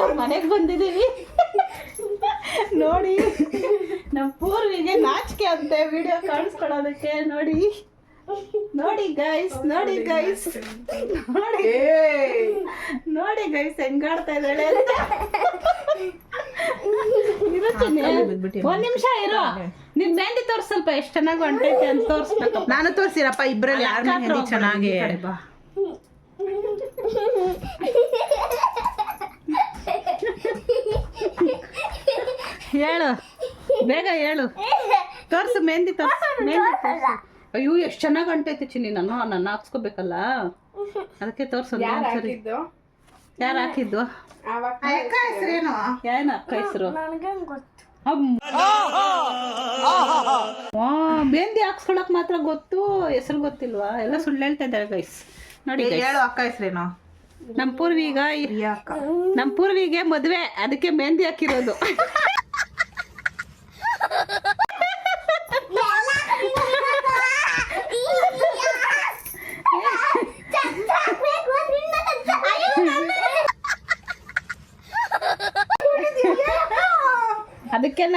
ಅವ್ರ ಮನೆಗೆ ಬಂದಿದ್ದೀವಿ. ನೋಡಿ ನಮ್ಮ ಪೂರ್ವಿಗೆ ನಾಚಿಕೆ ಅಂತೆ ವಿಡಿಯೋ ಕಾಣಿಸ್ಕೊಳ್ಳೋದಕ್ಕೆ. ನೋಡಿ ನೋಡಿ ಗೈಸ್ ನೋಡಿ ಗೈಸ್ ನೋಡಿ. ನೋಡಿ ಗೈಸ್ ಹೆಂಗಾಡ್ತಾ ಇದ್ದಾಳೆ. ಒಂದ್ ನಿಮಿಷ ಇರೋ. ನಿನ್ ಮೆಹಂದಿ ತೋರ್ಸ್ ಸ್ವಲ್ಪ ಎಷ್ಟ್ ಚೆನ್ನಾಗಿ ಹೊಂಟೈತೆ ಅಂತ ತೋರ್ಸ್ಬೇಕು. ನಾನು ತೋರಿಸಿರಪ್ಪ ಇಬ್ಬರಲ್ಲಿ ಯಾರ ಮೆಹಂದಿ ಚೆನ್ನಾಗಿ ಬಾ ಹೇಳು. ಬೇಗ ಹೇಳು. ತೋರ್ಸು ಮೆಹಂದಿ ತೋರ್ಸು ಮೆಹಂದಿ ತೋರ್ಸು. ಅಯ್ಯೋ ಎಷ್ಟು ಚೆನ್ನಾಗಿ ಅಂಟೈತೆ ಚಿನ್ನಿ ನಾನು ನನ್ನ ಹಾಕ್ಸ್ಕೋಬೇಕಲ್ಲ? ಅದಕ್ಕೆ ತೋರ್ಸು ಒಂದ್ಸರಿ. ಯಾರು ಹಾಕಿದ್ದು? ಅಕ್ಕ ಹೆಸರೇನು ಏನು? ಅಕ್ಕ ಹೆಸರು? ಮೆಹಂದಿ ಹಾಕ್ಸ್ಕೊಳಕ್ ಮಾತ್ರ ಗೊತ್ತು ಹೆಸರು ಗೊತ್ತಿಲ್ವಾ? ಎಲ್ಲ ಸುಳ್ಳು ಹೇಳ್ತಾ ಇದ್ದಾರೆ ಗೈಸ್ ನೋಡಿ guys. ಹೇಳು ಅಕ್ಕ ಹೆಸರೇನು ನಮ್ಮ ಪೂರ್ವಿಗ ಪ್ರಿಯಾ ಅಕ್ಕ. ನಮ್ಮ ಪೂರ್ವಿಗೆ ಮದುವೆ ಅದಕ್ಕೆ ಮೆಹಂದಿ ಹಾಕಿರೋದು.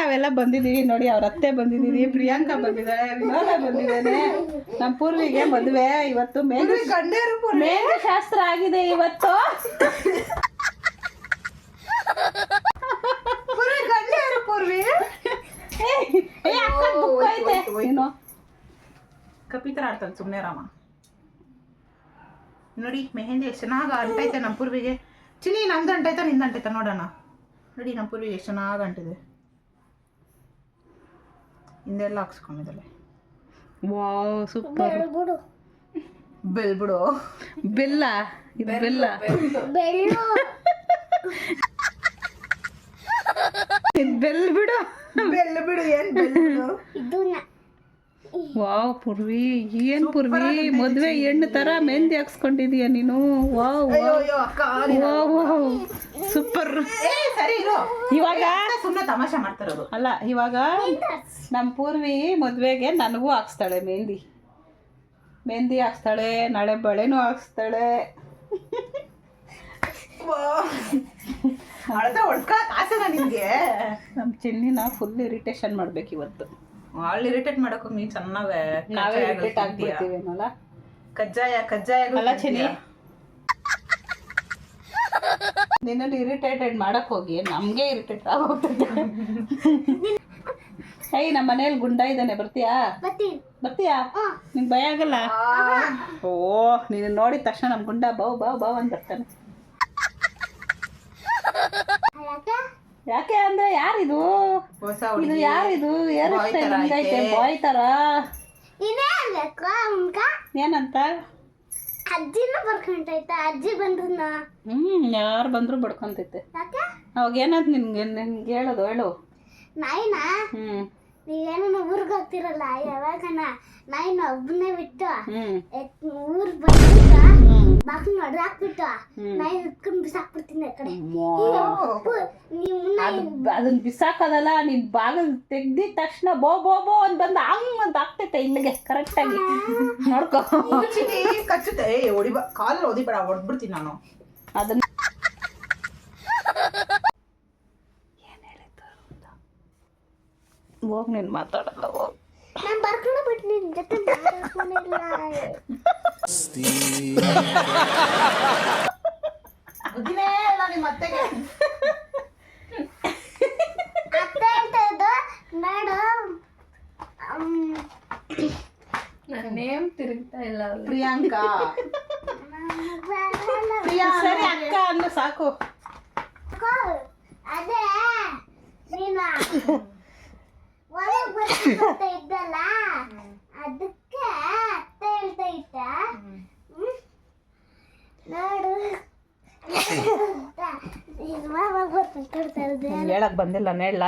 ನಾವೆಲ್ಲ ಬಂದಿದ್ದೀವಿ ನೋಡಿ ಅವ್ರ ಅತ್ತೆ ಬಂದಿದೀವಿ ಪ್ರಿಯಾಂಕಾ ಬಂದಿದ್ದಾಳೆ ವಿನೋದ ಬಂದಿದ್ದಾನೆ. ನಮ್ಮ ಪೂರ್ವಿಗೆ ಮದುವೆ ಇವತ್ತು. ಮೇಘ ಶಾಸ್ತ್ರ ಆಗಿದೆ ಇವತ್ತು. ಪೂರ್ವಿ. ಏನು? ಕಪಿತರ ಆಡ್ತಾನೆ ಸುಮ್ಮನೆ ರಾಮ. ನೋಡಿ ಮೆಹಂದಿ ಎಷ್ಟು ಚೆನ್ನಾಗಿ ಅಂಟೈತೆ ನಮ್ಮ ಪೂರ್ವಿಗೆ. ಚಿನಿ ನಂದು ಅಂಟೈತ ನಿಂದು ಅಂಟೈತ ನೋಡೋಣ ನೋಡಿ ನಮ್ಮ ಪೂರ್ವಿಗೆ ಎಷ್ಟು ಚೆನ್ನಾಗಿ ಅಂಟಿದೆ. ಹಿಂದೆಲ್ಲ ಹಾಕ್ಸ್ಕೊಂಡಿದ್ದಾಳೆ. ವಾವ್ ಸೂಪರ್ ಬೆಲ್ ಬಿಡು ಬೆಲ್ಲ ಇದು ಬೆಲ್ಲ ಇದು ಬೆಲ್ಲ ಬಿಡು. ಬೆಲ್ ಬಿಡು ಏನ್ ಬೆಲ್ ಬಿಡು. ವಾವ್ ಪೂರ್ವಿ ಏನ್ ಪೂರ್ವಿ? ಮದ್ವೆ ಹೆಣ್ಣು ತರ ಮೆಹಂದಿ ಹಾಕ್ಸ್ಕೊಂಡಿದೀಯ ನೀನು? ವಾವ್ ಅಯ್ಯೋ ಅಯ್ಯೋ ಅಕ್ಕ ವಾವ್ ವಾವ್. ಸೂಪರ್ ಏ ಸರಿ ಇರು. ಇವಾಗ? ಸುಮ್ಮನೆ ತಮಾಷೆ ಮಾಡ್ತಾರೋದು ಅಲ್ಲ ಇವಾಗ ನಮ್ಮ ಪೂರ್ವಿ ಮದ್ವೆಗೆ ನನಗೂ ಹಾಕ್ಸ್ತಾಳೆ ಮೆಹಂದಿ. ಮೆಹಂದಿ ಹಾಕ್ಸ್ತಾಳೆ ನಾಳೆ ಬಳೆನೂ ಹಾಕ್ಸ್ತಾಳೆ. ನಮ್ಮ ಚಿನ್ನಿನ ಫುಲ್ ಇರಿಟೇಷನ್ ಮಾಡ್ಬೇಕು ಇವತ್ತು ಅಲ್ಲಿ ಇರಿಟೇಟ್ ಮಾಡಕ್ ಹೋಗಿ ನೀನ್ ಚೆನ್ನಾಗ ನಾವೇ ಇರಿಟೇಟ್ ಆಗ್ಬಿಡ್ತೀವೇನಲ್ಲ ಕಜ್ಜಾಯ ಕಜ್ಜಾಯ ಅಲ್ಲ ಚಿನ್ನಿ. ನಿನ್ನನ್ನು ಇರಿಟೇಟೆಡ್ ಮಾಡಕ್ ಹೋಗಿ ನಮ್ಗೆ ಇರಿಟೇಟ್ ಆಗೋಗ್ತದೆ ಏಯ್ ನಮ್ಮ ಮನೇಲಿ ಗುಂಡ ಇದ್ದಾನೆ ಬರ್ತೀಯಾ? ಬರ್ತೀಯಾ? ನಿಂಗೆ ಭಯ ಆಗಲ್ಲ? ಓ ನೀನು ನೋಡಿದ ತಕ್ಷಣ ನಮ್ಮ ಗುಂಡ ಬಾವ್ ಬಾವ್ ಬಾವ್ ಅಂತ ಬರ್ತಾನೆ ಯಾಕೆ ಅಂದ್ರೆ ಯಾರಿದು? ಹೊಸ ಇದು ಹುಡುಗಿ. ಯಾರಿದು? ಏರ್ Boy ಸ್ಟೈಲ್ ತರ ಹಿಂಗೈತೆ ಐತೆ. ಬಾಯ್ ತರ. ಏನಂತ? ಅಜ್ಜಿನ ಬರ್ಕೊಂಡೈತ ಅಜ್ಜಿ ಬಂದ್ರನ್ನ ಹ್ಮ್ ಯಾರು ಬಂದ್ರು ಬಡ್ಕೊಂತೈತೆ. ಯಾಕೆ? ಅವಾಗ ಏನಂತ ನಿನ್ಗೆ ನಿನ್ಗೆ ಹೇಳೋದು ಹೇಳು. ನಾಯಿನ? ಹ್ಮ್. ನೀವೇನ ಊರ್ಗ್ ಹೋಗ್ತಿರಲ್ಲ ಯಾವಾಗನ ನಾಯಿನ ಒಬ್ಬನೇ ಬಿಟ್ಟು ಹ್ಮ್. ಊರ್ ಬಂದ್ಬಿಟ್ಟು ಹ್ಮ್ ಬಾಕ್ಲ ನೋಡಿ ಹಾಕ್ಬಿಟ್ಟು. ನಾಯಿ ಇಟ್ಕೊಂಡ್ ಬಿಸಾಕ್ಬಿಡ್ತೀನಿ ಆ ಕಡೆ. ನೀವು ಅದನ್ನ ಬಿಸಾಕೋದಲ್ಲ ನೀನ್ ಬಾಗಿಲು ತೆಗ್ದಿದ ತಕ್ಷಣ ಬೋ ಬೋ ಬೋ ಅಂತ ಬಂದು ಹಂಗ್ ಅಂತ ಆಗ್ತೈತೆ ಇಲ್ಲಿಗೆ ಕರೆಕ್ಟಾಗಿ ನೋಡ್ಕೊ. ಕಚ್ಚುತ್ತೆ. ಏ ಹೊಡಿಬ ಕಾಲಲ್ಲಿ ಹೊಡಿಬೇಡ ಹೊಡ್ಬಿಡ್ತೀನಿ ನಾನು. ಅದನ್ನ ಹೋಗ್ ನೀನ್ ಮಾತಾಡಲ್ಲ ಹೋಗ್. ನಾನ್ ಬರ್ಕೊಂಡು ಬಿಟ್ಟು ನಿನ್ ಜೊತೆ ಮಾತಾಡ್ಕೊಂಡಿಲ್ಲ ಬುದ್ಧಿನೇ ಇಲ್ಲ ನಿಮ್ಮ ಅತ್ತೆಗೆ ಅತ್ತೆ ಹೇಳ್ತಾ ಇದ್ದು ನೋಡು ಪ್ರಿಯಾಂಕಾ ಸರಿ ಅಕ್ಕ ಅನ್ನು ಸಾಕು ಅದೇ ನೀನು ಒಳಗ್ ಬರ್ತಾ ಇದ್ದಲ್ಲ ಅದಕ್ಕೆ ಅತ್ತೆ ಹೇಳ್ತಾ ಇದ್ದ ಹ್ಮ್? ನೋಡು ಇವಾಗ ಬರ್ತಾ ಇದ್ದೆ ನಿಂಗೆ ಹೇಳಕ್ ಬಂದಿಲ್ಲ ನೇಳ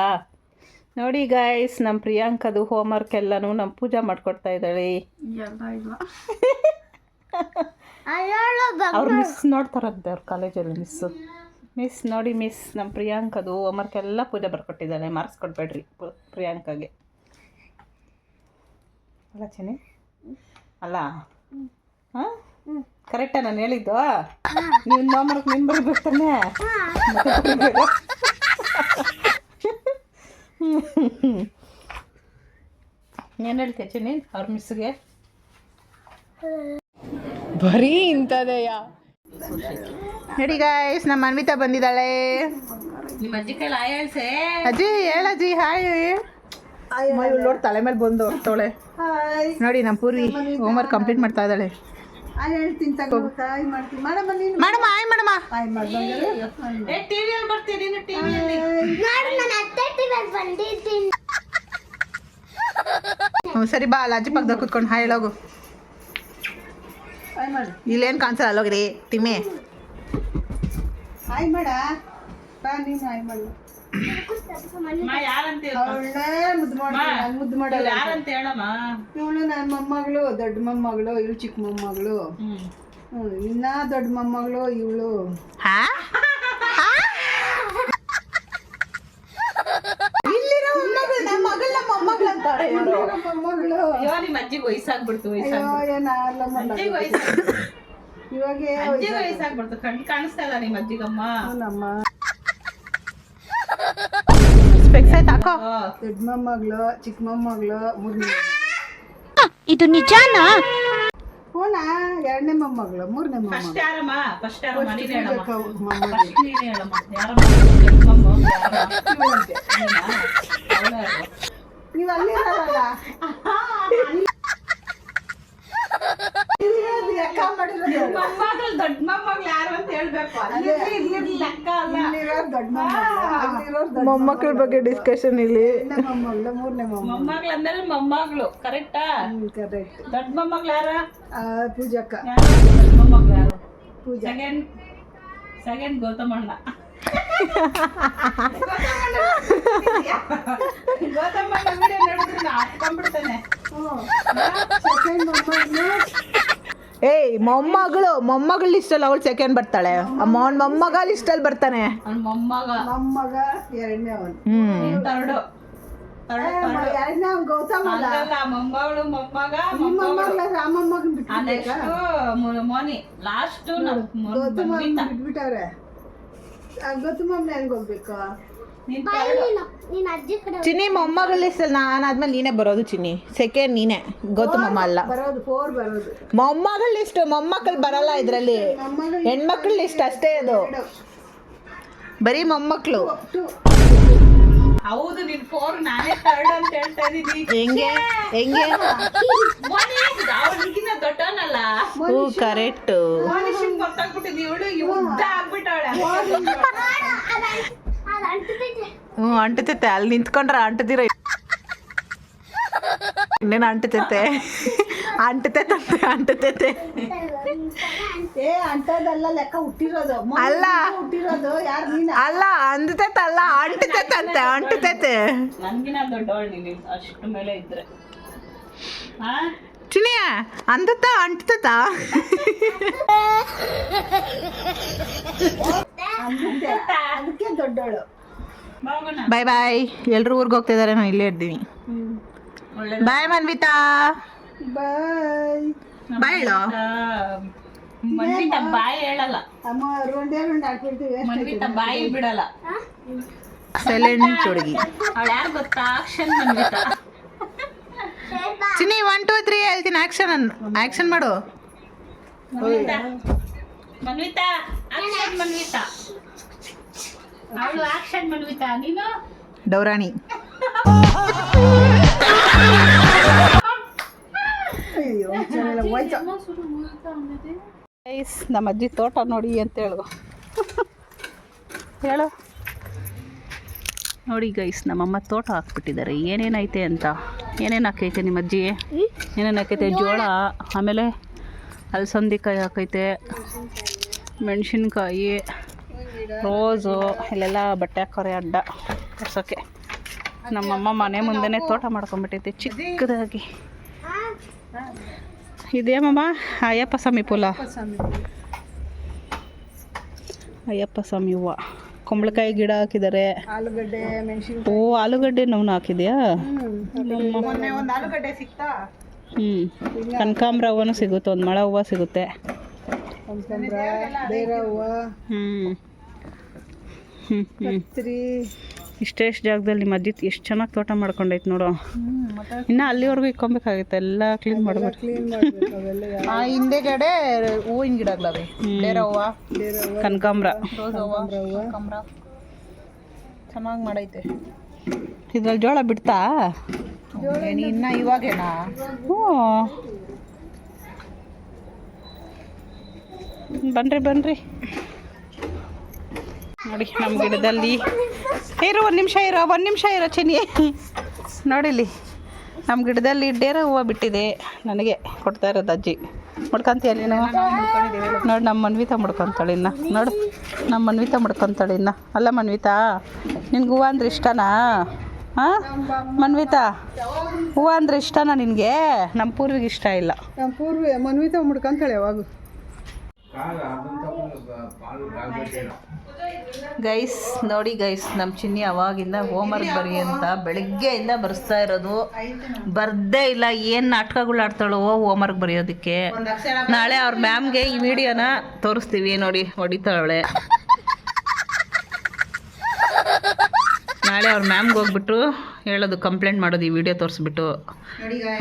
ನೋಡಿ ಗಾಯ್ಸ್ ನಮ್ಮ ಪ್ರಿಯಾಂಕದು ಹೋಮ್ವರ್ಕ್ ಎಲ್ಲನೂ ನಮ್ಮ ಪೂಜಾ ಮಾಡ್ಕೊಡ್ತಾ ಇದ್ದಾಳೆ. ಅವ್ರು ಮಿಸ್ ನೋಡ್ತಾರಂತೆ ಅವ್ರ ಕಾಲೇಜಲ್ಲಿ ಮಿಸ್ಸು ಮಿಸ್ ನೋಡಿ ಮಿಸ್ ನಮ್ಮ ಪ್ರಿಯಾಂಕದು ಹೋಮ್ವರ್ಕ್ ಎಲ್ಲ ಪೂಜೆ ಬರ್ಕೊಟ್ಟಿದ್ದಾಳೆ. ಮಾರ್ಕ್ಸ್ ಕೊಡಬೇಡ್ರಿ ಪ್ರಿಯಾಂಕಾಗೆ. ಅಲ್ಲ ಚೆನ್ನಿ? ಅಲ್ಲ? ಹಾಂ? ಕರೆಕ್ಟಾ ನಾನು ಹೇಳಿದ್ದು? ನೀನು ಹೋಮ್ ವರ್ಕ್ ನಿಮ್ಮ ಬರ್ಬೇಕು ತಾನೆ? ಏನು ಹೇಳ್ತೀಯ ನೀನ್ ಅವ್ರ ಮಿಸ್ಗೆ ಬರೀ ಇಂಥದೆಯ? ನೋಡಿ ಗಾಯ್ಸ್ ನಮ್ಮ ಅನ್ವಿತಾ ಬಂದಿದ್ದಾಳೆ. ನಿಮ್ಮ ಅಜ್ಜಿ ಕೈಲಿ ಹಾಯ್ ಹೇಳ್ಸೆ? ಅಜ್ಜಿ ಹೇಳಜ್ಜಿ ಹಾಯ್. ನೋಡಿ ತಲೆ ಮೇಲೆ ಬಂದು ಹೋಗ್ತಾಳೆ ನೋಡಿ ನಮ್ಮ ಪೂರ್ವಿ ಹೋಮ್ವರ್ಕ್ ಕಂಪ್ಲೀಟ್ ಮಾಡ್ತಾ ಇದ್ದಾಳೆ. ಹೇಳ್ತೀನಿ ತಗೋ ತಾಯಿ ಮಾಡ್ತೀನಿ. ಮಾಡಮ್ಮ ನೀನು. ಆಯ್ ಮಾಡ್ದಂಗೆ ಟಿವಿಯಲ್ಲಿ ಬರ್ತೀನಿ ನೀನು ಟಿವಿಯಲ್ಲಿ ನೋಡು ನಾನು ಅತ್ತೆ ಟಿವಿಯಲ್ಲಿ ಬಂದಿದ್ದೀನಿ. ಸರಿ ಬಾ ಅಲ್ಲಿ ಅಜ್ಜಿ ಪಕ್ಕದ ಕುತ್ಕೊಂಡು ಹಾಯ್ ಹೇಳೋಗು. ಇಲ್ಲೇನು ಕಾಣಿಸಲ್ಲ ಅಲ್ಲೋಗ್ರಿ ತಿಮ್ಮೆ. ಆಯ್ ಮಾಡ ಬಾ ನೀನು ಆಯ್ ಮಾಡು. ಮುದ್ದು ಮಾಡಿ ನಾನು ಮುದ್ದು ಮಾಡಲ್ಲ ಯಾರಂತ ಹೇಳಮ್ಮ? ಇವಳು ನನ್ನ ಮೊಮ್ಮಗಳು ದೊಡ್ಡ ಮೊಮ್ಮಗಳು ಇವಳು ಚಿಕ್ಕ ಮೊಮ್ಮಗಳು. ಇನ್ನ ದೊಡ್ಡ ಮೊಮ್ಮಗಳು ಇವಳು. ಹಾ? ಇಲ್ಲಿರೋ ಮೊಮ್ಮಗಳು ನಮ್ಮ ಮಗಳ ಮೊಮ್ಮಗಳು ಅಂತಾರೆ ಇವ್ರು. ಮೊಮ್ಮಗಳು. ಅಯ್ಯೋ ನಿಮ್ಮ ಅಜ್ಜಿಗೆ ವಯಸ್ಸಾಗ್ಬಿಡ್ತು ಅಯ್ಯೋ ವಯಸ್ಸಾಗ್ಬಿಡ್ತು ವಯಸ್ಸಾಗ್ಬಿಡ್ತು. ಇವಾಗೆ ವಯಸ್ಸಾಗ್ಬಿಡ್ತು. ಕಣ್ಣು ಕಾಣಿಸ್ತಾ ಇಲ್ಲ ನಿಮ್ಮ ಅಜ್ಜಿಗಮ್ಮ. ನಮ್ಮ ದೊಡ್ಡ ಮೊಮ್ಮಗಳು ಚಿಕ್ಕ ಮೊಮ್ಮಗಳು ಮೂರನೇ ಇದು ನಿಜಾನ? ಹೋನಾ ಎರಡನೇ ಮೊಮ್ಮಗಳು ಮೂರನೇ ಮೊಮ್ಮಗಳು? ನೀವು ದೊಡ್ಡ ಮೊಮ್ಮಗಳು ಯಾರು? ಹೇಳ್ಬೇಕು. ಅಲ್ಲಿ ಲೆಕ್ಕ ಅಲ್ಲ. ದೊಡ್ಡ ಮೊಮ್ಮಕ್ಕಳ ಬಗ್ಗೆ ಡಿಸ್ಕಷನ್ ಇಲ್ಲಿ. ಮೊಮ್ಮಕ್ಳು ಮೊಮ್ಮಗಳು ಮೂರನೇ ಮೊಮ್ಮಗಳು. ಅಂದ್ರೆ ಮೊಮ್ಮಗಳು ಕರೆಕ್ಟಾ ಕರೆಕ್ಟ್ ದೊಡ್ಡ ಮೊಮ್ಮಗಳು ಯಾರ? ಪೂಜಕ್ಕ. ಮೊಮ್ಮಗಳು ಯಾರು? ಪೂಜಾ. ಸೆಕೆಂಡ್ ಸೆಕೆಂಡ್ ಗೌತಮಣ್ಣ. ಗೌತಮಣ್ಣ ವಿಡಿಯೋ ನೋಡಿದ್ರೆ ಹಾಕೊಂಡ್ಬಿಡ್ತಾನೆ ಸೆಕೆಂಡ್ ಮೊಮ್ಮಗಳು. ಏಯ್ ಮೊಮ್ಮಗಳು ಮೊಮ್ಮಗಳ ಲಿಸ್ಟಲ್ಲಿ ಅವಳು ಸೆಕೆಂಡ್ ಬರ್ತಾಳೆ. ಅವನ್ ಮೊಮ್ಮಗ ಲಿಸ್ಟಲ್ಲಿ ಬರ್ತಾನೆ. ಗೌತಮ್ ಮೊಮ್ಮಗ. ಮೊಮ್ಮಗ ಎರಡನೇ ಅವನು. ಹ್ಮ್. ತರ್ಡು ಎರಡನೇ ಅವ್ನು ಗೌತಮ ಅಲ್ಲ ಮೊಮ್ಮಗಳು ಮೊಮ್ಮಗ ಮೊಮ್ಮಗಳ. ಮೋನಿ ಲಾಸ್ಟ್ ಬಿಟ್ಬಿಟ್ಟವ್ರೆ. ಗೌತಮಮ್ಮ ಹೆಂಗ್ ಹೋಗ್ಬೇಕು? ನೀನ್ ಚಿನ್ನಿ ಮೊಮ್ಮಗಳ ಲಿಸ್ಟಲ್ಲಿ ನಾನು ಆದ್ಮೇಲೆ ನೀನೇ ಬರೋದು ಚಿನ್ನಿ. ಸೆಕೆಂಡ್ ನೀನೇ. ಮೊಮ್ಮ ಅಲ್ಲ ಬರೋದು ಫೋರ್ ಬರೋದು. ಮೊಮ್ಮಗಳ ಲಿಸ್ಟ್ ಮೊಮ್ಮಕ್ಕಳು ಬರಲ್ಲ ಇದರಲ್ಲಿ. ಹೆಣ್ಮಕ್ಳ ಲಿಸ್ಟ್ ಅಷ್ಟೇ ಅದು. ಬರೀ ಮೊಮ್ಮಕ್ಕಳು ಹೌದು ನಿನ್ ಫೋರ್ ನಾನೇ ತರ್ಡ್ ಅಂತ ಹೇಳ್ತಾ ಇದೀನಿ. ಹೆಂಗೆ? ಹೆಂಗೆ? ಮೋನಿ ಅವ್ರಿಗಿನ್ನ ದೊಡ್ಡವನಲ್ಲ. ಹ್ಞೂ ಕರೆಕ್ಟ್ ಮನುಷ್ಯನ್ ಗೊತ್ತಾಗ್ಬಿಟ್ಟಿದ್ ಇವಳು ಉದ್ದ ಆಗ್ಬಿಟ್ಟವಳೆ. ಹ್ಞೂ ಅಂಟುತ್ತೆ ಅಲ್ಲಿ ನಿಂತ್ಕೊಂಡ್ರೆ ಅಂಟದಿರ ಇನ್ನೇನು ಅಂತದಲ್ಲ ಲೆಕ್ಕ ಹುಟ್ಟಿರೋದು. ಅಲ್ಲ. ಹುಟ್ಟಿರೋದು. ಯಾರು ನೀನ? ಅಲ್ಲ ಅಂದತೈತೆ ಅಲ್ಲ ಅಂಟುತ್ತೈತೆ ಚಿನಿಯ ಅಂದತ್ತ ಅಂಟುತ್ತ ಅದಕ್ಕೆ ದೊಡ್ಡವಳು. ಹೋಗೋಣ ಬಾಯ್ ಬಾಯ್ ಎಲ್ಲರೂ ಊರಿಗೆ ಹೋಗ್ತಿದ್ದಾರೆ ನಾವು ಇಲ್ಲೇ ಇರ್ತೀವಿ ಒಳ್ಳೆ ಬಾಯ್ ಮನ್ವಿತಾ. ಬಾಯ್ ಬಾಯ್ ಹೇಳೋ? ಮನ್ವಿತ ಬಾಯಿ ಹೇಳಲ್ಲ. ಮನ್ವಿತ ಬಾಯಿ ಬಿಡಲ್ಲ. ಸೈಲೆಂಟ್ ಹುಡುಗಿ. ಯಾರು ಗೊತ್ತಾ? Action Manvitha. Chinni one two three ಹೇಳ್ತೀನಿ ಆಕ್ಷನ್ ಆಕ್ಷನ್ ಮಾಡು. ಮನ್ವಿತ. ಆಕ್ಷನ್ ಮನ್ವಿತ. ಅವಳು ಆಕ್ಷನ್ ಮನ್ವಿತ ನೀನು? ಡೌರಾಣಿ. ನಮ್ಮ ಅಜ್ಜಿ ತೋಟ ನೋಡಿ ಅಂತ ಹೇಳು. ಹೇಳು. ನೋಡಿ ಗೈಸ್ ನಮ್ಮಮ್ಮ ತೋಟ ಹಾಕ್ಬಿಟ್ಟಿದ್ದಾರೆ. ಏನೇನೈತೆ ಅಂತ. ಏನೇನು ಹಾಕೈತೆ ನಿಮ್ಮ ಅಜ್ಜಿ? ಏನೇನು ಹಾಕೈತೆ? ಜೋಳ. ಆಮೇಲೆ ಅಲಸಂದಿಕಾಯಿ ಹಾಕೈತೆ. ಮೆಣಸಿನ್ಕಾಯಿ. ರೋಸು ಇಲ್ಲೆಲ್ಲ ಬಟ್ಟೆ ಹಾಕೋರೆ ಅಡ್ಡ ಕರ್ಸೋಕ್ಕೆ ನಮ್ಮಮ್ಮ ಮನೆ ಮುಂದೆನೇ ತೋಟ ಮಾಡ್ಕೊಂಡ್ಬಿಟ್ಟಿತ್ತು ಚಿಕ್ಕದಾಗಿ. ಇದೇಮಮ್ಮ ಅಯ್ಯಪ್ಪ ಸ್ವಾಮಿ ಪುಲ. ಅಯ್ಯಪ್ಪ ಸ್ವಾಮಿ ಹೂವು. ಕುಂಬಳಕಾಯಿ ಗಿಡ ಹಾಕಿದ್ದಾರೆ. ಹ್ಞೂ ಕನಕಾಂಬ್ರ ಹೂವನೂ ಸಿಗುತ್ತೆ ಒಂದು ಮಳೆ ಹೂವು ಸಿಗುತ್ತೆ. ಒಂದ್ ಮಳೆ ಹೂವು. ಹ್ಞೂ ಹ್ಮ್. ಇಷ್ಟೆಷ್ಟು ಜಾಗದಲ್ಲಿ ನಿಮ್ಮ ಅಜ್ಜಿ ಎಷ್ಟು ಚೆನ್ನಾಗಿ ತೋಟ ಮಾಡ್ಕೊಂಡೈತೆ ನೋಡು. ಇನ್ನು ಅಲ್ಲಿವರೆಗೂ ಇಕ್ಕೊಬೇಕಾಗಿತ್ತು ಎಲ್ಲ ಕ್ಲೀನ್ ಮಾಡ್ಬೇಕು ಆ ಹಿಂದೆಗಡೆ ಹೂವಿನ ಗಿಡಗಳವೆ ಬೇರೆ ಹೂವು ಬೇರೆ ಹೂವು ಕನಕಾಂಬ್ರ. ಚೆನ್ನಾಗಿ ಮಾಡೈತೆ. ಇದ್ರಲ್ಲಿ ಜೋಳ ಬಿಡ್ತಾ? ಏನ್ ಇನ್ನ ಇವಾಗೇನಾ? ಹ್ಞೂ. ಬನ್ರಿ ಬನ್ರಿ. ನೋಡಿ, ನಮ್ಮ ಗಿಡದಲ್ಲಿ. ಇರೋ, ಒಂದು ನಿಮಿಷ ಇರೋ, ಒಂದು ನಿಮಿಷ ಇರೋ ಚಿನಿ ನೋಡಿಲಿ ನಮ್ಮ ಗಿಡದಲ್ಲಿ ಡೇರ ಹೂವು ಬಿಟ್ಟಿದೆ. ನನಗೆ ಕೊಡ್ತಾ ಇರೋದು ಅಜ್ಜಿ. ಮುಡ್ಕೊಂತೀಯ ನೋಡಿ, ನಮ್ಮ ಮನ್ವಿತಾ ಮುಡ್ಕೊತಾಳೆ ಇನ್ನ. ನೋಡು, ನಮ್ಮ ಮನ್ವಿತಾ ಮುಡ್ಕೊತಾಳೆ ಇನ್ನ. ಅಲ್ಲ, ಮನ್ವಿತಾ, ನಿನ್ಗೆ ಹೂವು ಅಂದ್ರೆ ಇಷ್ಟನಾ? ಹಾಂ ಮನ್ವಿತಾ, ಹೂವು ಅಂದ್ರೆ ಇಷ್ಟನಾ ನಿನಗೆ? ನಮ್ಮ ಪೂರ್ವಿಗೆ ಇಷ್ಟ ಇಲ್ಲ. ನಮ್ಮ ಪೂರ್ವಿ ಮನ್ವಿತ ಮುಡ್ಕೊಂತಾಳೆ ಯಾವಾಗ ಗೈಸ್, ನೋಡಿ ಗೈಸ್ ನಮ್ಮ ಚಿನ್ನಿ ಅವಾಗಿಂದ ಹೋಮ್ವರ್ಕ್ ಬರಿ ಅಂತ ಬೆಳಗ್ಗೆಯಿಂದ ಬರೆಸ್ತಾ ಇರೋದು. ಬರ್ದೇ ಇಲ್ಲ, ಏನು ನಾಟಕಗಳು ಆಡ್ತಾಳೋ ಹೋಮ್ವರ್ಕ್ ಬರೆಯೋದಕ್ಕೆ. ನಾಳೆ ಅವ್ರ ಮ್ಯಾಮ್ಗೆ ಈ ವಿಡಿಯೋನ ತೋರಿಸ್ತೀವಿ, ನೋಡಿ, ಹೊಡಿತಾಳೆ. ನಾಳೆ ಅವ್ರ ಮ್ಯಾಮ್ಗೆ ಹೋಗ್ಬಿಟ್ಟು ಹೇಳೋದು ಕಂಪ್ಲೇಂಟ್ ಮಾಡೋದು, ಈ ವಿಡಿಯೋ ತೋರಿಸ್ಬಿಟ್ಟು.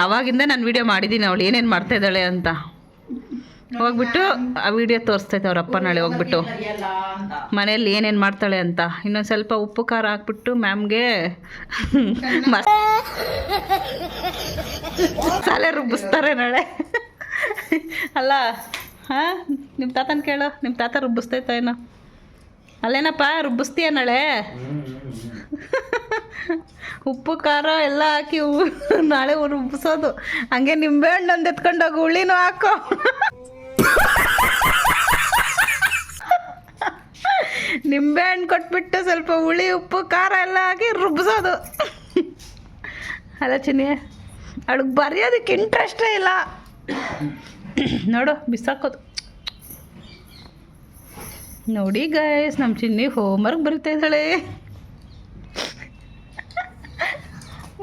ಅವಾಗಿಂದ ನಾನು ವಿಡಿಯೋ ಮಾಡಿದ್ದೀನಿ ಅವಳು ಏನೇನು ಮಾಡ್ತಾ ಇದ್ದಾಳೆ ಅಂತ. ಹೋಗ್ಬಿಟ್ಟು ಆ ವಿಡಿಯೋ ತೋರಿಸ್ತೈತೆ ಅವ್ರ ಅಪ್ಪ ನಾಳೆ ಹೋಗ್ಬಿಟ್ಟು. ಮನೇಲಿ ಏನೇನು ಮಾಡ್ತಾಳೆ ಅಂತ. ಇನ್ನೊಂದು ಸ್ವಲ್ಪ ಉಪ್ಪು, ಖಾರ ಹಾಕ್ಬಿಟ್ಟು ಮ್ಯಾಮ್ಗೆ ಮಸಾಲೆ ರುಬ್ಬಿಸ್ತಾರೆ ನಾಳೆ. ಅಲ್ಲ, ಹಾಂ? ನಿಮ್ಮ ತಾತನ ಕೇಳು. ನಿಮ್ಮ ತಾತ ರುಬ್ಬಿಸ್ತೈತ ಏನೋ? ಅಲ್ಲೇನಪ್ಪ, ರುಬ್ಬಿಸ್ತೀಯ ನಾಳೆ? ಉಪ್ಪು, ಖಾರ ಎಲ್ಲ ಹಾಕಿ ನಾಳೆ ರುಬ್ಬಿಸೋದು. ಹಂಗೆ ನಿಂಬೆಹಣ್ಣು ಒಂದು ಎತ್ಕೊಂಡೋಗಿ ಹುಳಿನೂ ಹಾಕೋ. ನಿಂಬೆಹಣ್ಣು ಕೊಟ್ಬಿಟ್ಟು ಸ್ವಲ್ಪ ಹುಳಿ, ಉಪ್ಪು, ಖಾರ ಎಲ್ಲ ಹಾಕಿ ರುಬ್ಬಿಸೋದು ಅಲ್ಲ ಚಿನ್ನಿ ಅವಳಿಗೆ ಬರೆಯೋದಕ್ಕೆ ಇಂಟ್ರೆಸ್ಟೇ ಇಲ್ಲ. ನೋಡು, ಬಿಸಾಕೋದು. ನೋಡಿ ಗೈಸ್ ನಮ್ಮ ಚಿನ್ನಿ ಹೋಮ್ವರ್ಕ್ ಬರಿತಾ ಇದ್ದಾಳೆ.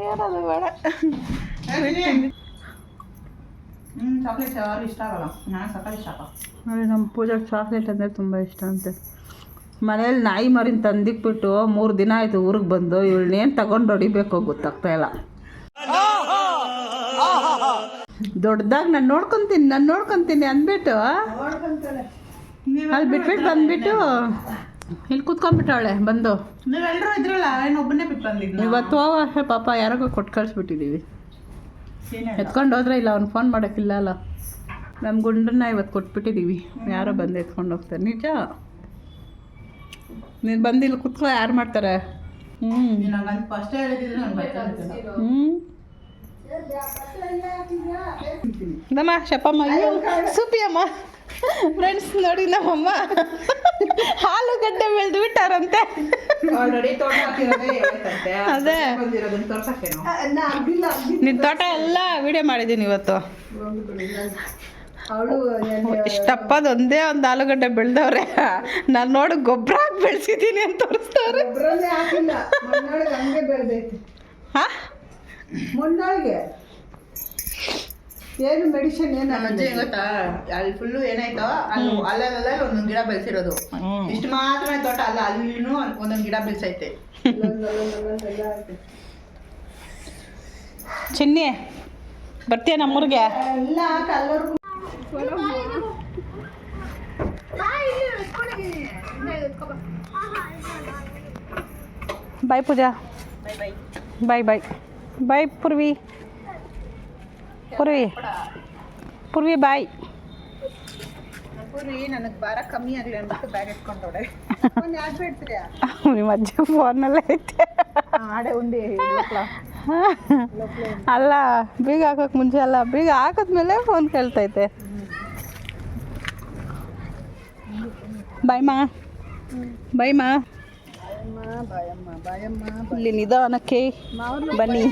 ಏನದು ಬೇಡ. ಚಾಕ್ಲೇಟ್ ಯಾರು ಇಷ್ಟ ಆಗಲ್ಲ. ನಾನು ಸಕ್ಕರೆ ಇಷ್ಟ ಆಗಲ್ಲ ನೋಡಿ ನಮ್ಮ ಪೂಜಾ ಚಾಕ್ಲೇಟ್ ಅಂದರೆ ತುಂಬ ಇಷ್ಟ ಅಂತೆ. ಮನೇಲಿ ನಾಯಿ ಮರಿನ ತಂದಿಕ್ಬಿಟ್ಟು ಮೂರು ದಿನ ಆಯಿತು ಊರಿಗೆ ಬಂದು ಇವಳನ್ನೇನು ತಗೊಂಡು ಹೊಡಿಬೇಕು ಗೊತ್ತಾಗ್ತಾ ಇಲ್ಲ. ದೊಡ್ಡದಾಗಿ ನಾನು ನೋಡ್ಕೊತೀನಿ ನಾನು ನೋಡ್ಕೊತೀನಿ ಅಂದ್ಬಿಟ್ಟು. ಅಲ್ಲಿ ಬಿಟ್ಬಿಟ್ಟು ಬಂದ್ಬಿಟ್ಟು ಇಲ್ಲಿ? ಕೂತ್ಕೊಂಡ್ಬಿಟ್ಟವಳೆ ಬಂದು. ನೀವೆಲ್ಲರೂ ಇದ್ರಲ್ಲ ಏನೊಬ್ಬನೇ ಬಿಟ್ಟು ಬಂದಿದ್ದು ಇವತ್ತು ಹೋಗ ಪಾಪ ಯಾರಿಗೋ ಕೊಟ್ಟು ಕಳಿಸ್ಬಿಟ್ಟಿದ್ದೀವಿ ಎತ್ಕೊಂಡು ಹೋದ್ರೆ ಇಲ್ಲ ಅವ್ನು ಫೋನ್ ಮಾಡೋಕ್ಕಿಲ್ಲ ಅಲ್ಲ. ನಮ್ಮ ಗುಂಡನ್ನ ಇವತ್ತು ಕೊಟ್ಬಿಟ್ಟಿದ್ದೀವಿ ಯಾರೋ ಬಂದು ಎತ್ಕೊಂಡು ಹೋಗ್ತಾರೆ. ನಿಜ? ನೀನು ಬಂದು ಇಲ್ಲಿ ಕುತ್ಕೊ ಯಾರು ಮಾಡ್ತಾರೆ? ಹ್ಞೂ ಹ್ಞೂ ನಮ್ಮ ಶಪ್ಪಮ್ಮ ಸುಪಿಯಮ್ಮ ಸೂಪಿ ಅಮ್ಮ ಫ್ರೆಂಡ್ಸ್ ನೋಡಿ ನಮ್ಮಮ್ಮ. ಆಲೂಗಡ್ಡೆ ಬೆಳೆದು ಬಿಟ್ಟಾರಂತೆ ಅದೇ. ನಿನ್ ತೋಟ ಎಲ್ಲ ವಿಡಿಯೋ ಮಾಡಿದ್ದೀನಿ ಇವತ್ತು. ಅವಳು ಇಷ್ಟಪ್ಪದ ಒಂದೇ ಒಂದು ಆಲೂಗಡ್ಡೆ ಬೆಳೆದವ್ರೆ. ನಾನು ನೋಡು ಗೊಬ್ಬರ ಹಾಕಿ ಬೆಳೆಸಿದ್ದೀನಿ ಅಂತ ತೋರಿಸ್ತವ್ರೆ ಹಾ? ಏನು ಮೆಡಿಸಿನ್ ಏನು ನಮ್ಮ ಅಜ್ಜಿ ಗೊತ್ತಾ? ಅಲ್ಲಿ ಫುಲ್ಲು ಏನಾಯ್ತೋ ಅಲ್ಲಿ ಅಲ್ಲಲ್ಲ ಒಂದೊಂದು ಗಿಡ ಬೆಳೆಸಿರೋದು. ಇಷ್ಟು ಮಾತ್ರ ತೋಟ ಅಲ್ಲ ಅಲ್ಲಿನೂ ಒಂದೊಂದು ಗಿಡ ಬೆಳೆಸೈತೆ. ಚಿನ್ನಿ ಬರ್ತೀಯ ನಮ್ಮೂರಿಗೆ? ಎಲ್ಲ ಪೂಜಾ. ಬಾಯ್ ಪೂಜಾ ಬಾಯ್ ಬಾಯ್. ಬಾಯ್ ಪೂರ್ವಿ. ಪೂರ್ವಿ. ಪೂರ್ವಿ ಬಾಯ್. ಪೂರ್ವಿ ನನಗೆ ಭಾರ ಕಮ್ಮಿ ಆಗಲಿ ಅಂದ್ಬಿಟ್ಟು ಬ್ಯಾಗ್ ನಿಮ್ಮ ಅಜ್ಜಿ ಫೋನಲ್ಲೇ ಐತೆ ಆಡೆ ಉಂಡಿ ಅಲ್ಲ ಬೀಗ ಹಾಕೋಕೆ ಮುಂಚೆ ಅಲ್ಲ ಬೀಗ ಹಾಕದ್ಮೇಲೆ ಫೋನ್ ಕೇಳ್ತೈತೆ ಬಾಯ್ಮಾ ಬಾಯಮ್ಮ. ಬಾಯಮ್ಮ. ಇಲ್ಲಿ ನಿಧಾನಕ್ಕೆ ಬನ್ನಿ.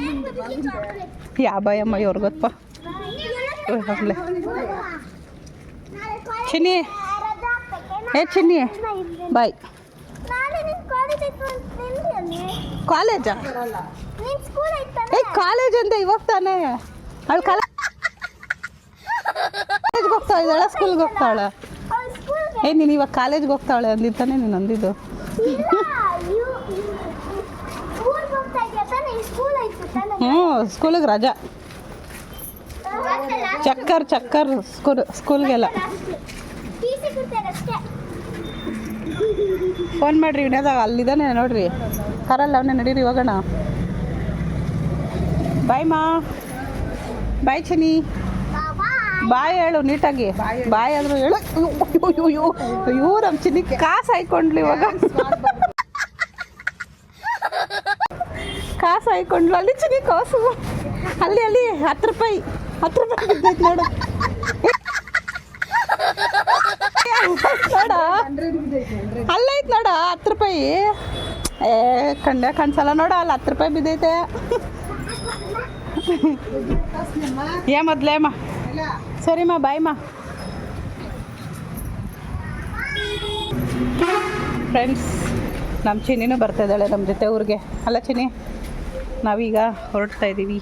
ಯಾ ಬಾಯಮ್ಮ ಇವ್ರಿಗೆ ಗೊತ್ತಪ್ಪ ಹೋಗ್ಲೆ ಚಿನ್ನಿ. ಏ, ಚಿನ್ನಿ. ಬಾಯ್. ಕಾಲೇಜ್? ಏ, ಕಾಲೇಜ್ ಅಂತ ಇವಾಗ ತಾನೇ. ಅವಳು ಕಾಲ ಹೋಗ್ತಾ ಇದ್ದಾಳ, ಸ್ಕೂಲ್ಗೆ ಹೋಗ್ತಾವಳೆ? ಏ, ನೀನು ಇವಾಗ ಕಾಲೇಜ್ಗೆ ಹೋಗ್ತಾವಳೆ ಅಂದಿದ್ದಾನೆ ನೀನು ಅಂದಿದ್ದು. ಹ್ಞೂ ಸ್ಕೂಲಿಗೆ ರಜಾ. ಚಕ್ಕರ್ ಚಕ್ಕರ್ ಸ್ಕೂಲ್, ಸ್ಕೂಲ್ಗೆಲ್ಲ. ಫೋನ್ ಮಾಡ್ರಿ ವಿನೋದಾಗ ಅಲ್ಲಿದ್ದಾನೆ ನೋಡ್ರಿ. ಕರಲ್ಲ ಅವನೇ ನಡೀರಿ, ಹೋಗೋಣ. ಬಾಯ್ ಮಾ. ಬಾಯ್ ಚನಿ ಬಾಯ್ ಹೇಳು ನೀಟಾಗಿ. ಬಾಯ್ ಆದ್ರೂ ಹೇಳು. ಅಯ್ಯೋ ನಮ್ಮ ಚಿನ್ನಿ ಕಾಸು ಹಾಯ್ಕೊಂಡ್ಲಿ ಇವಾಗ. ಕಾಸು ಹಾಯ್ಕೊಂಡ್ಲು. ಅಲ್ಲಿ ಚಿನ್ನಿ ಕಾಸು. ಅಲ್ಲಿ ಅಲ್ಲಿ, ಹತ್ತು ರೂಪಾಯಿ. ಹತ್ತು ರೂಪಾಯಿ ಬಿದ್ದೈತೆ ನೋಡು. ನೋಡ. ಅಲ್ಲೈತ್ ನೋಡ ಹತ್ತು ರೂಪಾಯಿ. ಏ ಕಂಡೆ ಕಾಣಿಸಲ್ಲ ನೋಡ, ಅಲ್ಲಿ ಹತ್ತು ರೂಪಾಯಿ ಬಿದ್ದೈತೆ. ಏ ಮೊದ್ಲೇಮ್ಮ ಸರಿಮ್ಮ ಬಾಯ್ಮ ಫ್ರೆಂಡ್ಸ್ ನಮ್ಮ ಚಿನ್ನಿನೂ ಬರ್ತಾ ಇದ್ದಾಳೆ ನಮ್ಮ ಜೊತೆ ಊರಿಗೆ. ಅಲ್ಲ ಚಿನ್ನಿ, ನಾವೀಗ ಹೊರಡ್ತಾ ಇದ್ದೀವಿ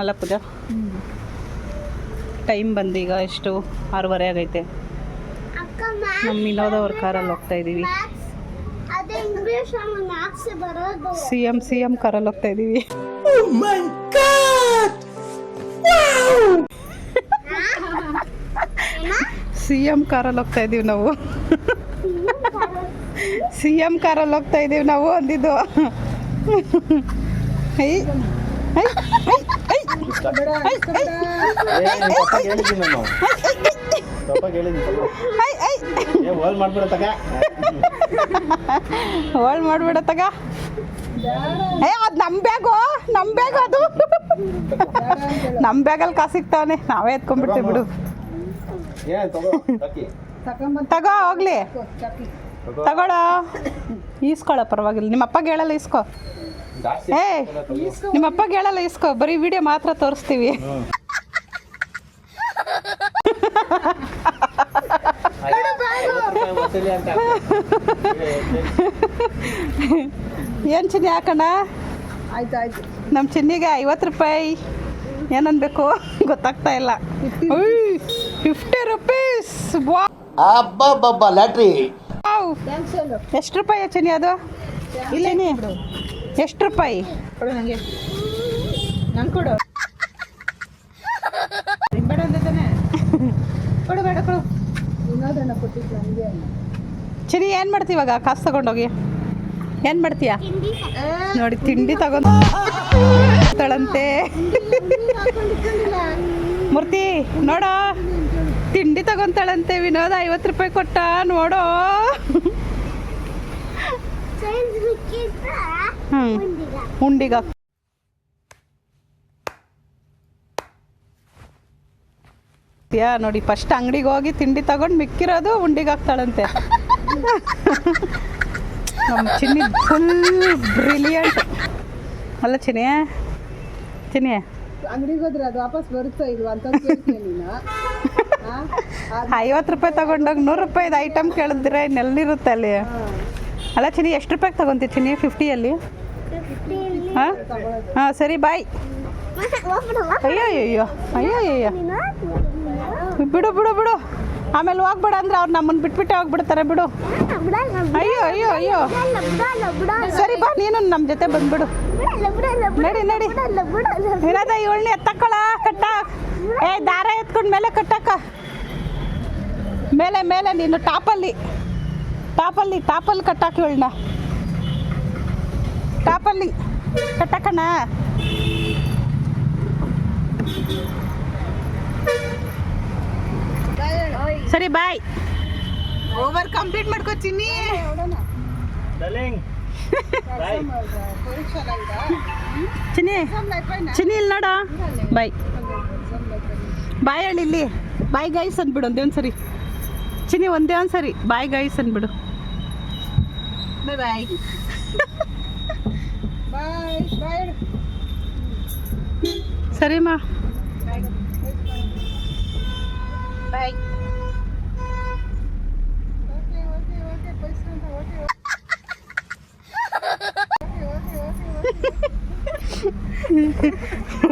ಅಲ್ಲ ಪೂಜಾ? ಟೈಮ್ ಬಂದು ಈಗ ಎಷ್ಟು? ಆರೂವರೆ ಆಗೈತೆ. ನಮ್ಮ ವಿನೋದವ್ರ ಕಾರಲ್ಲಿ ಹೋಗ್ತಾ ಇದ್ದೀವಿ ಸಿ ಎಂ ಸಿ ಎಂ ಕಾರಲ್ಲಿ ಹೋಗ್ತಾ ಇದ್ದೀವಿ ಸಿ ಎಂ ಕಾರಲ್ಲಿ ಹೋಗ್ತಾ ಇದ್ದೀವಿ ನಾವು. ಸಿ ಎಂ ಕಾರಲ್ಲಿ ಹೋಗ್ತಾ ಇದ್ದೀವಿ ನಾವು ಅಂದಿದ್ದು. ಐ ಐ, ನಾನು ಹೋಲ್ ಮಾಡ್ಬಿಡ ತಗ ಏ ಅದು ನಮ್ಮ ಬ್ಯಾಗು ನಮ್ಮ ಬ್ಯಾಗ್ ಅದು ನಮ್ಮ ಬ್ಯಾಗಲ್ಲಿ ಕಾಸು ಸಿಗ್ತಾವನೆ ನಾವೇ ಎತ್ಕೊಂಡ್ಬಿಡ್ತೀವಿ ಬಿಡು ತಗೋ, ಹೋಗ್ಲಿ. ತಗೊಳ. ಈಸ್ಕೊಳ ಪರವಾಗಿಲ್ಲ. ನಿಮ್ಮ ಅಪ್ಪಗೆ ಹೇಳಲ್ಲ ಇಸ್ಕೋ ಏ ನಿಮ್ಮ ಅಪ್ಪಗೆ ಹೇಳಲ್ಲ ಇಸ್ಕೋ ಬರೀ ವಿಡಿಯೋ ಮಾತ್ರ ತೋರಿಸ್ತೀವಿ. ಏನ್ ಚಿನ್ನಿ ಹಾಕಣ ಆಯ್ತು ಆಯ್ತು ನಮ್ಮ ಚಿನ್ನಿಗೆ ಐವತ್ತು ರೂಪಾಯಿ. ಏನನ್ಬೇಕು ಗೊತ್ತಾಗ್ತಾ ಇಲ್ಲ. ಫಿಫ್ಟಿ ರುಪೀಸ್ ಅಬ್ಬಬ್ಬಬ್ಬ ಲ್ಯಾಟ್ರಿ. ಥ್ಯಾಂಕ್ಸ್ ಎಷ್ಟು ರೂಪಾಯಿ ಚನಿ ಅದು? ಇಲ್ಲ ಎಷ್ಟು ರೂಪಾಯಿ? ಕೊಡು ನನಗೆ ನಂಗೆ ಕೊಡು. ಬೇಡ ಅಂದೆ ತಾನೆ. ಕೊಡು ಬೇಡ ಕೊಡು. ವಿನೋದನ ಕೊಟ್ಟಿದ್ದು ನನಗೆ ಚಿನ್ನಿ ಏನು ಮಾಡ್ತೀವಿ ಇವಾಗ? ಕಾಸು ತಗೊಂಡೋಗಿ. ಏನು ಮಾಡ್ತೀಯ? ತಿಂಡಿ ನೋಡಿ ತಿಂಡಿ ತಗೊಂಡು ತಳಂತೆ. ಮೂರ್ತಿ ನೋಡೋ. ತಿಂಡಿ ತಗೊಂತಾಳಂತೆ ವಿನೋದ, ಐವತ್ತು ರೂಪಾಯಿ ಕೊಟ್ಟ, ನೋಡೋ. ಹುಂಡಿಗ. ನೋಡಿ, ಫಸ್ಟ್ ಅಂಗಡಿಗೆ ಹೋಗಿ ತಿಂಡಿ ತಗೊಂಡು ಮಿಕ್ಕಿರೋದು ಉಂಡಿಗೆ ಹಾಕ್ತಾಳಂತೆ. ನಮ್ಮ ಚಿನ್ನಿ ಫುಲ್ ಬ್ರಿಲಿಯಂಟ್ ಅಲ್ಲ, ಚಿನ್ನಿ ಚಿನ್ನಿ. ಅಂಗಡಿಗೆ ಹೋದ್ರೆ ಅದು ವಾಪಸ್ ಬರುತ್ತೋ ಇಲ್ವಾ ಅಂತ ಐವತ್ತು ರೂಪಾಯಿ ತಗೊಂಡೋಗಿ ನೂರು ರೂಪಾಯಿದು ಐಟಮ್ ಕೇಳಿದ್ರೆ ನೆಲ್ಲಿರುತ್ತೆ ಅಲ್ಲಿ. ಅಲ್ಲ ಚಿನಿ ಎಷ್ಟು ರೂಪಾಯಿಗೆ ತಗೊಂತಿ ಚಿನಿ ಫಿಫ್ಟಿಯಲ್ಲಿ ಹಾಂ? ಹಾಂ ಸರಿ ಬಾಯ್ ಅಯ್ಯೋ ಅಯ್ಯೋ ಅಯ್ಯೋ ಅಯ್ಯೋ ಬಿಡು ಬಿಡು ಬಿಡು. ಆಮೇಲೆ ಹೋಗ್ಬೇಡ ಅಂದ್ರೆ ಅವ್ರು ನಮ್ಮನ್ನು ಬಿಟ್ಬಿಟ್ಟೆ ಹೋಗ್ಬಿಡ್ತಾರೆ, ಬಿಡು. ಅಯ್ಯೋ ಅಯ್ಯೋ ಅಯ್ಯೋ. ಸರಿ ಬಾ, ನೀನು ನಮ್ಮ ಜೊತೆ ಬಂದ್ಬಿಡು. ನಡಿ ನಡಿ. ಏನದ ಇವಳನ್ನ ಎತ್ತಕ್ಕಳ, ಕಟ್ಟ. ಏ, ದಾರ ಎತ್ಕೊಂಡು ಮೇಲೆ ಕಟ್ಟಕ್ಕ. ಮೇಲೆ ಮೇಲೆ ನೀನು ಟಾಪಲ್ಲಿ. ಟಾಪಲ್ಲಿ ಟಾಪಲ್ಲಿ ಕಟ್ಟಾಕ ಇವಳನ್ನ ಟಾಪಲ್ಲಿ ಕಟ್ಟಕ್ಕಣ ಸರಿ ಬಾಯ್ ಓವರ್ ಕಂಪ್ಲೀಟ್ ಮಾಡ್ಕೋತೀನಿ. ಚಿನ್ನಿ ಚಿನ್ನಿ ಇಲ್ಲಿ ನೋಡ. ಬಾಯ್ ಬಾಯ್ ಹೇಳಿ ಇಲ್ಲಿ. ಬಾಯ್ ಗೈಸ್ ಅಂದ್ಬಿಡು ಒಂದೇ ಒಂದು ಸರಿ ಚಿನ್ನಿ ಒಂದೇ ಒಂದು ಸರಿ ಬಾಯ್ ಗೈಸ್ ಅಂದ್ಬಿಡು. ಬಾಯ್ ಬಾಯ್ ಬಾಯ್ ಬಾಯ್ ಸರಿಮಾ. ಬಾಯ್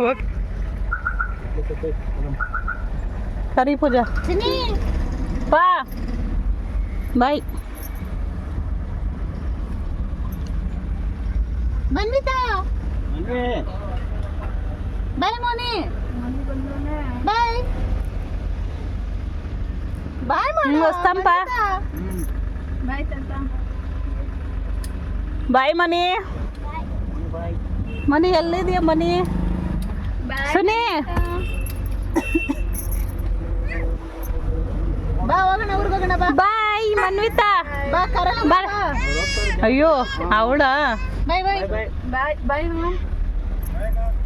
ಓಕೆ ಕರಿ ಪೂಜಾ ಚಿನಿ ಬಾ ಬಾಯ್ ಬಂದಿತಾ ಬಾಯ್ ಮೋನಿ ಬಾಯ್ ಬಾಯ್ ಹ್ಮ್, ವಸ್ತಂಪ ಬಾಯ್ ಮನಿ ಮನಿ ಎಲ್ಲಿದೆಯಾ ಮನಿ ಸುನಿ ಬಾ ಹೋಗೋಣ ಊರಿಗೆ ಮನೆ ಬಾ. ಬಾಯ್ ಮನ್ವಿತಾ. ಬಾ ಕರಲ್ಲ ಬಾ. ಅಯ್ಯೋ ಅವಳ.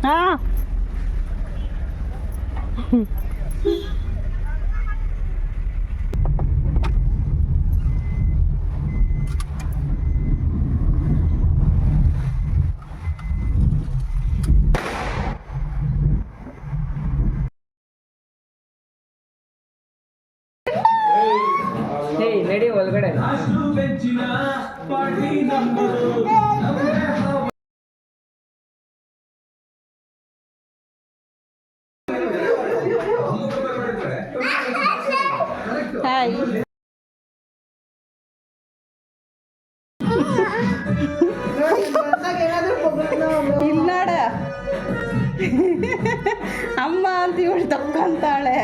ಹಾ. ಅಮ್ಮ ಅಂತ ಇವಳು ತಕ್ಕಂತಾಳೆ